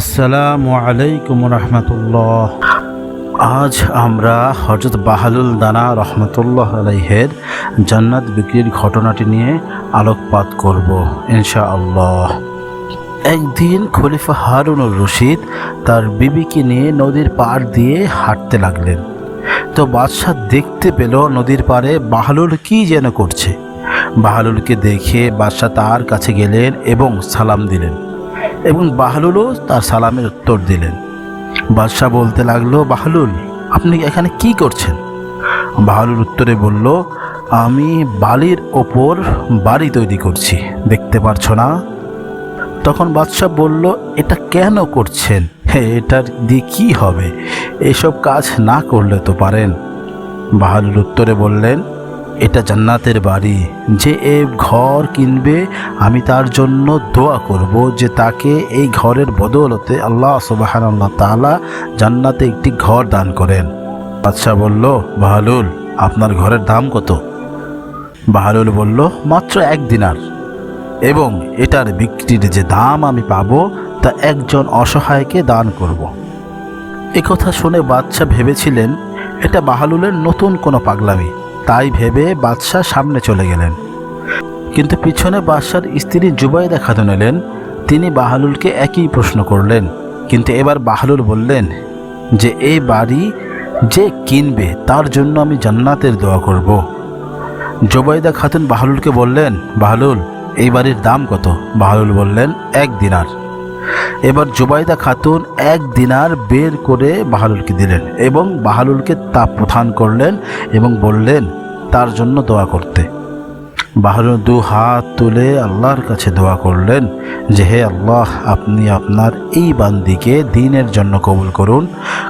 আসসালামু আলাইকুম রহমতুল্লাহ। আজ আমরা হজরত বাহালুল দানা রহমতুল্লাহ আলাইহের জান্নাত বিক্রির ঘটনাটি নিয়ে আলোকপাত করব ইনশা আল্লাহ একদিন খলিফা হারুনুর রশিদ তার বিবিকে নিয়ে নদীর পাড় দিয়ে হাঁটতে লাগলেন। তো বাদশাহ দেখতে পেল নদীর পাড়ে বাহালুল কি যেন করছে। বাহালুলকে দেখে বাদশাহ তার কাছে গেলেন এবং সালাম দিলেন। এবং বাহলুলও তার সালামের উত্তর দিলেন। বাদশাহ বলতে লাগল, বাহলুল, আপনি এখানে কি করছেন? বাহলুল উত্তরে বলল, আমি বালির ওপর বাড়ি তৈরি করছি, দেখতে পারছ না? তখন বাদশাহ বলল, এটা কেন করছেন? এটার দিয়ে কী হবে? এসব কাজ না করলে তো পারেন। বাহালুল উত্তরে বললেন এটা জান্নাতের বাড়ি। যে এ ঘর কিনবে, আমি তার জন্য দোয়া করব যে তাকে এই ঘরের বদৌলতে আল্লাহ সুবাহান আল্লাহ তালা জান্নাতে একটি ঘর দান করেন। বাদশাহ বলল, বাহালুল, আপনার ঘরের দাম কত? বাহালুল বলল, মাত্র এক দিনার। এবং এটার বিক্রির যে দাম আমি পাবো, তা একজন অসহায়কে দান করব। কথা শুনে বাদশাহ ভেবেছিলেন, এটা বাহালুলের নতুন কোনো পাগলামি। তাই ভেবে বাদশাহ সামনে চলে গেলেন। কিন্তু পিছনে বাদশার স্ত্রী জুবাইদা খাতুন এলেন। তিনি বাহালুলকে একই প্রশ্ন করলেন। কিন্তু এবার বাহালুল বললেন, যে এই বাড়ি যে কিনবে, তার জন্য আমি জান্নাতের দোয়া করব। জুবাইদা খাতুন বাহালুলকে বললেন, বাহালুল, এই বাড়ির দাম কত? বাহালুল বললেন, এক দিনার। এবার জুবাইদা খাতুন এক দিনার বের করে বাহালুলকে দিলেন এবং বাহালুলকে তা প্রদান করলেন এবং বললেন, তার জন্য দোয়া করতে। বাহালুল দু হাত তুলে আল্লাহর কাছে দোয়া করলেন যে, হে আল্লাহ, আপনি আপনার এই বান্দিকে দিনের জন্য কবুল করুন,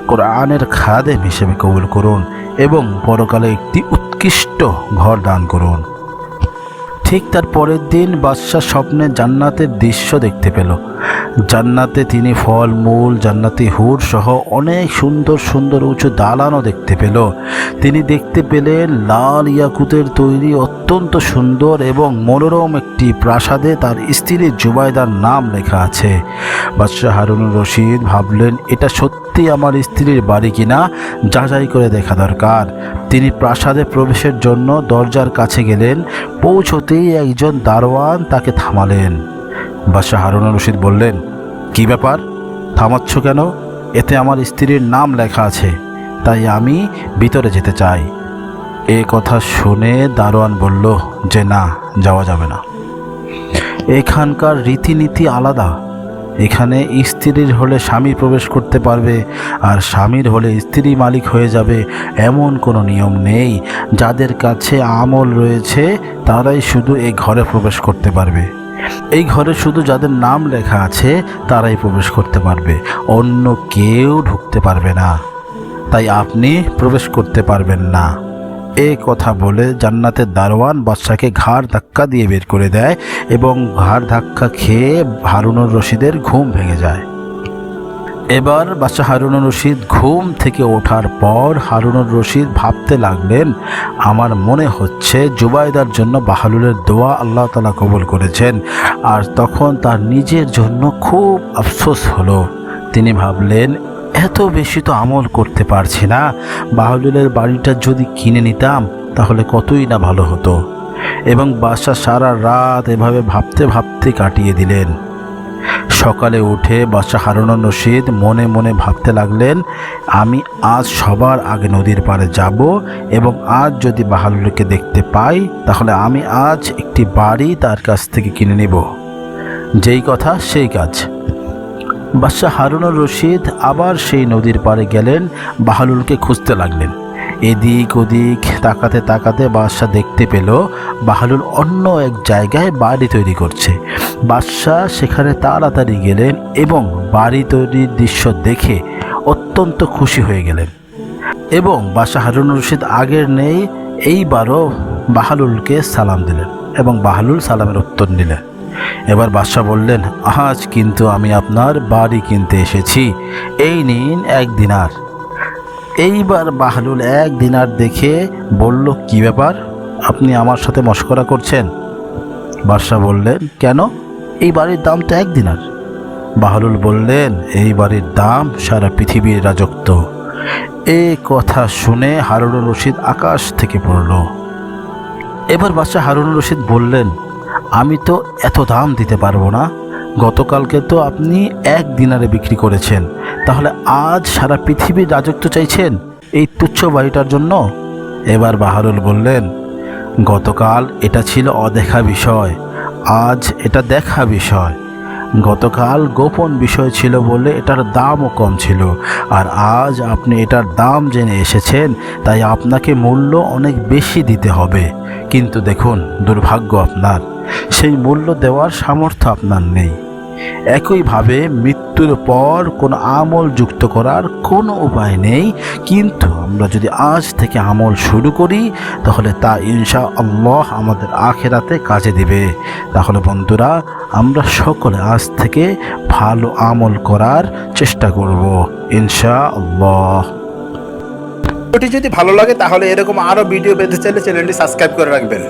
কোরআনের খাদেম হিসেবে কবুল করুন এবং পরকালে একটি উৎকৃষ্ট ঘর দান করুন। ঠিক তার পরের দিন বাদশাহ স্বপ্নে জান্নাতের দৃশ্য দেখতে পেল। জান্নাতে তিনি ফল, মূল, জান্নাতি হুর সহ অনেক সুন্দর সুন্দর উঁচু দালানও দেখতে পেল। তিনি দেখতে পেলেন লাল ইয়াকুতের তৈরি অত্যন্ত সুন্দর এবং মনোরম একটি প্রাসাদে তার স্ত্রী জুবাইদার নাম লেখা আছে। বাদশাহ হারুনুর রশিদ ভাবলেন, এটা সত্যি আমার স্ত্রীর বাড়ি কিনা? যাচাই করে দেখা দরকার। তিনি প্রাসাদে প্রবেশের জন্য দরজার কাছে গেলেন। পৌঁছতেই একজন দারোয়ান তাকে থামালেন। বাদশাহ হারুন রশিদ বললেন, কি ব্যাপার? থামাচ্ছ কেন? এতে আমার স্ত্রীর নাম লেখা আছে, তাই আমি ভিতরে যেতে চাই। এ কথা শুনে দারোয়ান বলল, যে না, যাওয়া যাবে না। এখানকার রীতিনীতি আলাদা। এখানে স্ত্রীর হলে স্বামী প্রবেশ করতে পারবে, আর স্বামীর হলে স্ত্রী মালিক হয়ে যাবে এমন কোনো নিয়ম নেই। যাদের কাছে আমল রয়েছে, তারাই শুধু এই ঘরে প্রবেশ করতে পারবে। এই ঘরে শুধু যাদের নাম লেখা আছে, তারাই প্রবেশ করতে পারবে। অন্য কেউ ঢুকতে পারবে না। তাই আপনি প্রবেশ করতে পারবেন না। এ কথা বলে জান্নাতের দারোয়ান বাদশাকে ঘাড় ধাক্কা দিয়ে বের করে দেয় এবং ঘাড় ধাক্কা খেয়ে হারুনুর রশিদের ঘুম ভেঙে যায়। এবার বাদশাহ হারুনুর রশিদ ঘুম থেকে ওঠার পর হারুনুর রশিদ ভাবতে লাগলেন, আমার মনে হচ্ছে জুবাইদার জন্য বাহালুলের দোয়া আল্লাহ তালা কবুল করেছেন। আর তখন তার নিজের জন্য খুব আফসোস হলো। তিনি ভাবলেন, এত বেশি তো আমল করতে পারছি না। বাহালুলের বাড়িটা যদি কিনে নিতাম, তাহলে কতই না ভালো হতো। এবং বাদশাহ সারা রাত এভাবে ভাবতে ভাবতে কাটিয়ে দিলেন। সকালে উঠে বাদশাহ হারুনুর রশিদ মনে মনে ভাবতে লাগলেন, আমি আজ সবার আগে নদীর পাড়ে যাব এবং আজ যদি বাহালুলকে দেখতে পাই, তাহলে আমি আজ একটি বাড়ি তার কাছ থেকে কিনে নেব। যেই কথা সেই কাজ। বাদশাহ হারুনুর রশিদ আবার সেই নদীর পাড়ে গেলেন বাহালুলকে খুঁজতে লাগলেন। এদিক ওদিক তাকাতে তাকাতে বাদশাহ দেখতে পেল বাহালুল অন্য এক জায়গায় বাড়ি তৈরি করছে। বাদশাহ সেখানে তাড়াতাড়ি গেলেন এবং বাড়ি তৈরির দৃশ্য দেখে অত্যন্ত খুশি হয়ে গেলেন। এবং বাদশাহ হারুন রশিদ আগের নেই, এইবারও বাহালুলকে সালাম দিলেন এবং বাহালুল সালামের উত্তর নিলেন। এবার বাদশাহ বললেন, আজ কিন্তু আমি আপনার বাড়ি কিনতে এসেছি। এই নিন এক দিনার। এইবার বাহলুল এক দিনার দেখে বলল, কি ব্যাপার? আপনি আমার সাথে মস্করা করছেন? বাদশাহ বললেন, কেন? এই বাড়ির দাম তো এক দিনার। বাহলুল বললেন, এই বাড়ির দাম সারা পৃথিবীর রাজত্ব। এ কথা শুনে হারুনুর রশিদ আকাশ থেকে পড়ল। এবার বাচ্চা হারুনুর রশিদ বললেন, আমি তো এত দাম দিতে পারব না। গতকালকে তো আপনি এক দিনারে বিক্রি করেছেন। তাহলে আজ সারা পৃথিবীর রাজত্ব চাইছেন এই তুচ্ছ বাড়িটার জন্য? এবার বাহারুল বললেন গতকাল এটা ছিল অদেখা বিষয়, আজ এটা দেখা বিষয়। গতকাল গোপন বিষয় ছিল বলে এটার দামও কম ছিল, আর আজ আপনি এটার দাম জেনে এসেছেন, তাই আপনাকে মূল্য অনেক বেশি দিতে হবে। কিন্তু দেখুন, দুর্ভাগ্য আপনার, সেই মূল্য দেওয়ার সামর্থ্য আপনার নেই। একইভাবে মৃত্যুর পর কোনো আমল যুক্ত করার কোনো উপায় নেই। কিন্তু আমরা যদি আজ থেকে আমল শুরু করি, তাহলে তা ইনশা আল্লাহ আমাদের আখেরাতে কাজে দিবে। তাহলে বন্ধুরা, আমরা সকলে আজ থেকে ভালো আমল করার চেষ্টা করব ইনশা আল্লাহ ভিডিওটি যদি ভালো লাগে, তাহলে এরকম আরও ভিডিও পেতে চাইলে চ্যানেলটি সাবস্ক্রাইব করে রাখবেন।